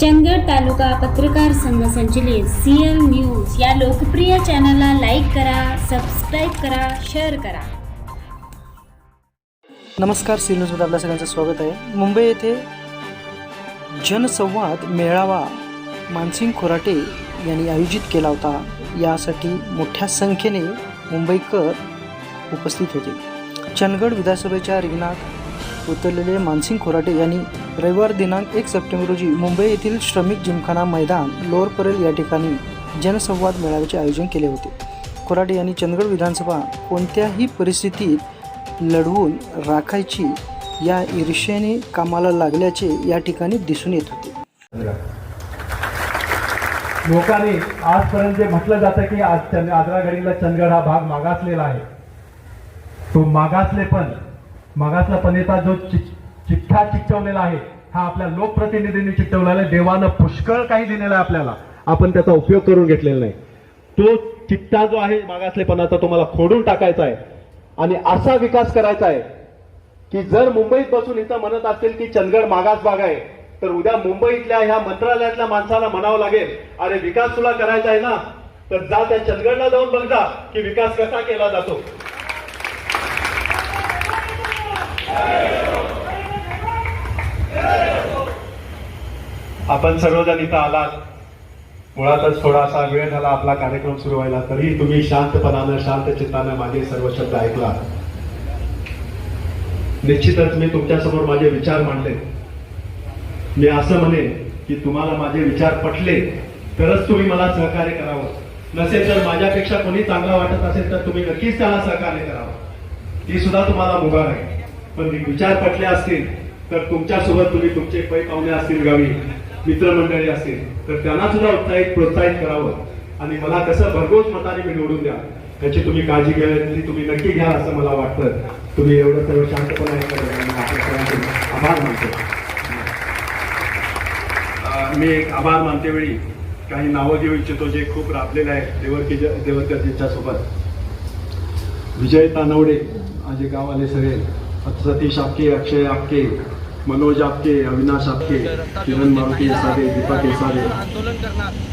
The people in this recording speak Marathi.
चंदगड तालुका पत्रकार संघ संचलित सीएल न्यूज या लोकप्रिय चॅनलला लाईक करा सबस्क्राईब करा शेअर करा. नमस्कार सी न्यूजमध्ये आपल्या सगळ्यांचं स्वागत आहे. मुंबई येथे जनसंवाद मेळावा मानसिंग खोराटे यांनी आयोजित केला होता. यासाठी मोठ्या संख्येने मुंबईकर उपस्थित होते. चंदगड विधानसभेच्या रिंगणात उतरलेले मानसिंग खोराटे यांनी रविवार दिनांक एक सप्टेंबर रोजी मुंबई येथील श्रमिक जिमखाना मैदान लोअर परेल या ठिकाणी जनसंवाद मेळाव्याचे आयोजन केले होते. खोराटे यांनी चंदगड विधानसभा कोणत्याही परिस्थितीत लढवून राखायची या ईर्ष्येने कामाला लागल्याचे या ठिकाणी दिसून येत होते. लोकांनी आजपर्यंत जे म्हटलं जातं की आज चंद- चंदगड हा भाग मागासलेला आहे. तो मागासले पण मागासलापणेचा जो चिठ्ठा चिकटवलेला आहे हा आपल्या लोकप्रतिनिधींनी चिकटवलेला आहे. देवानं पुष्कळ काही दिलेलं आहे आपल्याला. आपण त्याचा उपयोग करून घेतलेला नाही. तो चिठ्ठा जो आहे मागासलेपणाचा तो मला खोडून टाकायचा आहे. आणि असा विकास करायचा आहे की जर मुंबईत बसून इथं म्हणत असेल की चंदगड मागास भाग आहे तर उद्या मुंबईतल्या ह्या मंत्रालयातल्या माणसाला म्हणावं लागेल अरे विकास तुला करायचा आहे ना? तर जा त्या चंदगडला जाऊन बघ जा की विकास कसा केला जातो. आपण सर्वजण इथं आलात. मुळातच थोडासा वेळ झाला आपला कार्यक्रम सुरू व्हायला तरी तुम्ही शांतपणानं शांत चित्तानं माझे सर्व शब्द ऐकला निश्चितच मी तुमच्यासमोर माझे विचार मांडले. मी असं म्हणेन की तुम्हाला माझे विचार पटले तरच तुम्ही मला सहकार्य करावं. नसेल तर माझ्यापेक्षा कोणी चांगला वाटत असेल तर तुम्ही नक्कीच त्याला सहकार्य करावं. ती सुद्धा तुम्हाला मुभा राहील. पण विचार पटले असतील तर तुमच्यासोबत तुम्ही तुमचे पै पाहुणे असतील गावी मित्रमंडळी असतील तर त्यांना सुद्धा उत्साहित प्रोत्साहित करावं. आणि मला कसं भरघोस मताने मी निवडून द्या. याची तुम्ही काळजी घ्यावी तुम्ही नक्की घ्या असं मला वाटतं. तुम्ही एवढं सर्व शांतपणे आभार मानतो. मी एक आभार मानते वेळी. काही नावं घेऊ इच्छितो जे खूप राबलेले आहेत देवरकी देवरकर सोबत विजय तानवडे माझे गाववाले सगळे. सतीश आपके अक्षय आपके मनोज आपके अविनाश आपके किरण मारुती सारे दीपक सारे।